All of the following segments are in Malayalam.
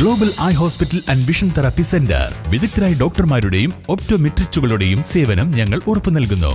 Global eye hospital and vision therapy centre വിദഗ്ധരായ ഡോക്ടർമാരുടെയും ഒപ്റ്റോമെട്രിസ്റ്റുകളുടെയും സേവനം ഞങ്ങൾ ഉറപ്പു നൽകുന്നു.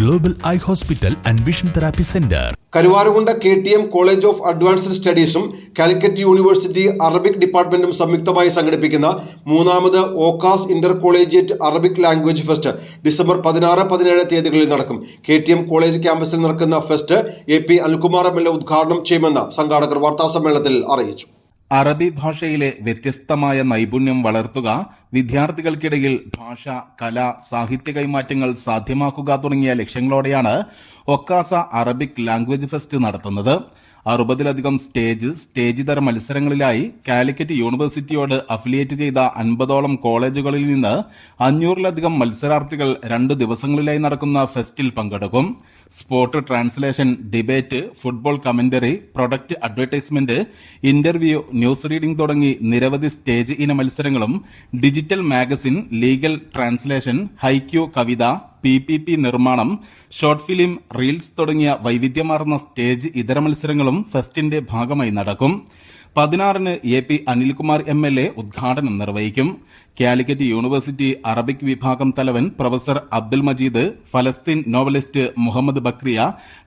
Global eye hospital and vision therapy centre Karuvarakundu K T M college of advanced സ്റ്റഡീസും Calicut university Arabic ഡിപ്പാർട്ട്മെന്റും സംയുക്തമായി സംഘടിപ്പിക്കുന്ന മൂന്നാമത് ഓക്കാസ് inter collegiate Arabic language fest December പതിനാറ് പതിനേഴ് തീയതികളിൽ നടക്കും. കെ ടി എം കോളേജ് ക്യാമ്പസിൽ നടക്കുന്ന fest A P Anilkumar M L A ഉദ്ഘാടനം ചെയ്യുമെന്ന് സംഘാടകർ വാർത്താസമ്മേളനത്തിൽ അറിയിച്ചു. അറബി ഭാഷയിലെ വ്യത്യസ്തമായ നൈപുണ്യം വളർത്തുക വിദ്യാർത്ഥികൾക്കിടയിൽ ഭാഷ കല സാഹിത്യ കൈമാറ്റങ്ങൾ സാധ്യമാക്കുക തുടങ്ങിയ ലക്ഷ്യങ്ങളോടെയാണ് ഒക്കാസ അറബിക് ലാംഗ്വേജ് ഫെസ്റ്റ് നടത്തുന്നത്. അറുപതിലധികം സ്റ്റേജ് സ്റ്റേജ് തര മത്സരങ്ങളിലായി കാലിക്കറ്റ് യൂണിവേഴ്സിറ്റിയോട് അഫിലിയേറ്റ് ചെയ്ത അൻപതോളം കോളേജുകളിൽ നിന്ന് അഞ്ഞൂറിലധികം മത്സരാർത്ഥികൾ രണ്ട് ദിവസങ്ങളിലായി നടക്കുന്ന ഫെസ്റ്റിൽ പങ്കെടുക്കും. Spot translation debate football commentary product advertisement interview news reading തുടങ്ങി നിരവധി സ്റ്റേജ് ഇന മത്സരങ്ങളും digital magazine legal translation haiku കവിത പി പി പി നിർമ്മാണം ഷോർട്ട് ഫിലിം റീൽസ് തുടങ്ങിയ വൈവിധ്യമാർന്ന സ്റ്റേജ് ഇതര മത്സരങ്ങളും ഫെസ്റ്റിന്റെ ഭാഗമായി നടക്കും. പതിനാറിന് A P Anilkumar M L A ഉദ്ഘാടനം നിർവഹിക്കും. കാലിക്കറ്റ് യൂണിവേഴ്സിറ്റി അറബിക് വിഭാഗം തലവൻ professor Abdul Majeed Palestine novelist Muhammad ബക്രിയ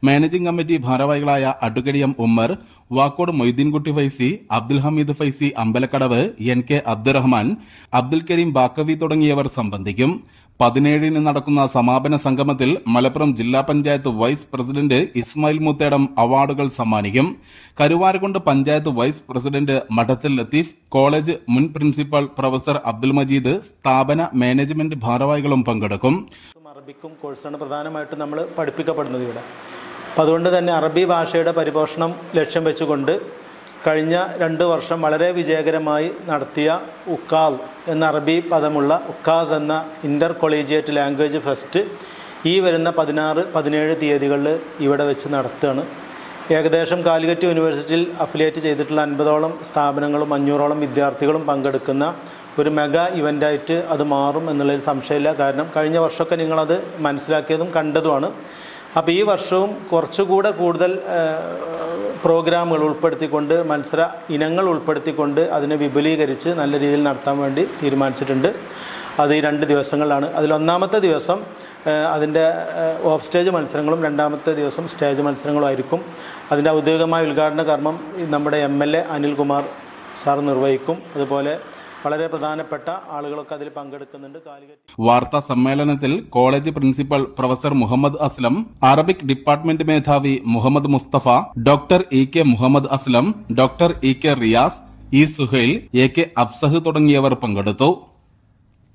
managing committee ഭാരവാഹികളായ അഡ്വക്കടിയം ഉമ്മർ വാക്കോട് മൊയ്തീൻകുട്ടി ഫൈസി അബ്ദുൽ ഹമീദ് ഫൈസി അമ്പലക്കടവ് എൻ കെ അബ്ദുറഹ്മാൻ അബ്ദുൽ കരീം ബാക്കവി തുടങ്ങിയവർ സംബന്ധിക്കും. പതിനേഴിന് നടക്കുന്ന സമാപന സംഗമത്തിൽ മലപ്പുറം ജില്ലാ പഞ്ചായത്ത് വൈസ് പ്രസിഡന്റ് ഇസ്മായിൽ മുത്തേടം അവാർഡുകൾ സമ്മാനിക്കും. Karuvarakundu panchayat vice president Madathil Latheef college മുൻ പ്രിൻസിപ്പൽ പ്രൊഫസർ അബ്ദുൽ മജീദ് സ്ഥാപന മാനേജ്മെന്റ് ഭാരവാഹികളും പങ്കെടുക്കും. അറബിക്കും കോഴ്സാണ് പ്രധാനമായിട്ടും നമ്മൾ പഠിപ്പിക്കപ്പെടുന്നത് ഇവിടെ. അപ്പം അതുകൊണ്ട് തന്നെ അറബി ഭാഷയുടെ പരിപോഷണം ലക്ഷ്യം വെച്ചുകൊണ്ട് കഴിഞ്ഞ രണ്ട് വർഷം വളരെ വിജയകരമായി നടത്തിയ ഉക്കാവ് എന്ന അറബി പദമുള്ള ഉക്കാസ് എന്ന ഇന്റർ കൊളീജിയേറ്റ് ലാംഗ്വേജ് ഫെസ്റ്റ് ഈ വരുന്ന പതിനാറ് പതിനേഴ് തീയതികളിൽ ഇവിടെ വെച്ച് നടത്തുകയാണ്. ഏകദേശം കാലിക്കറ്റ് യൂണിവേഴ്സിറ്റിയിൽ അഫിലിയേറ്റ് ചെയ്തിട്ടുള്ള അൻപതോളം സ്ഥാപനങ്ങളും അഞ്ഞൂറോളം വിദ്യാർത്ഥികളും പങ്കെടുക്കുന്ന ഒരു മെഗാ ഇവന്റായിട്ട് അത് മാറും എന്നുള്ളതിൽ സംശയമില്ല. കാരണം കഴിഞ്ഞ വർഷമൊക്കെ നിങ്ങളത് മനസ്സിലാക്കിയതും കണ്ടതുമാണ്. അപ്പോൾ ഈ വർഷവും കുറച്ചുകൂടെ കൂടുതൽ പ്രോഗ്രാമുകൾ ഉൾപ്പെടുത്തിക്കൊണ്ട് മത്സര ഇനങ്ങൾ ഉൾപ്പെടുത്തിക്കൊണ്ട് അതിനെ വിപുലീകരിച്ച് നല്ല രീതിയിൽ നടത്താൻ വേണ്ടി തീരുമാനിച്ചിട്ടുണ്ട്. അത് ഈ രണ്ട് ദിവസങ്ങളിലാണ്. അതിലൊന്നാമത്തെ ദിവസം അതിന്റെ ഓഫ് സ്റ്റേജ് മത്സരങ്ങളും രണ്ടാമത്തെ ദിവസം സ്റ്റേജ് മത്സരങ്ങളും ആയിരിക്കും. അതിന്റെ ഔദ്യോഗികമായ ഉദ്ഘാടന കർമ്മം നമ്മുടെ M L A Anilkumar sir നിർവഹിക്കും. അതുപോലെ വളരെ പ്രധാനപ്പെട്ട ആളുകളൊക്കെ അതിൽ പങ്കെടുക്കുന്നുണ്ട്. വാർത്താ സമ്മേളനത്തിൽ college principal professor Muhammad Aslam Arabic department മേധാവി Muhammad Musthafa doctor E K Muhammad Aslam doctor E K Riyas E Suhail A K Absah തുടങ്ങിയവർ പങ്കെടുത്തു.